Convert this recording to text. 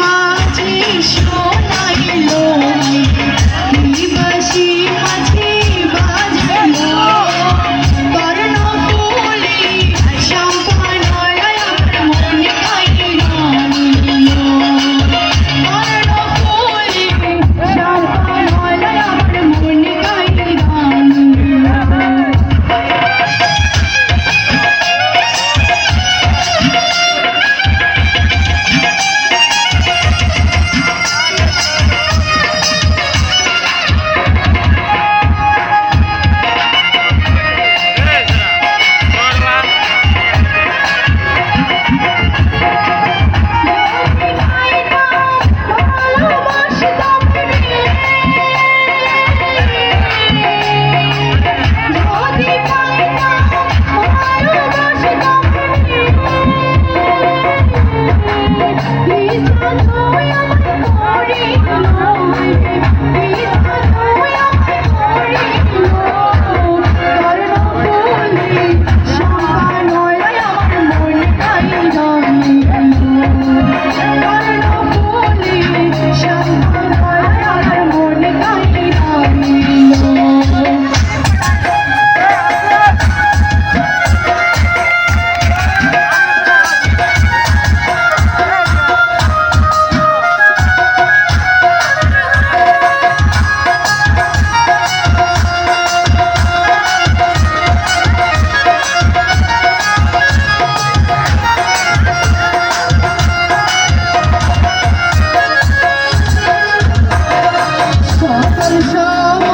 মাঝে সোনা Thank you.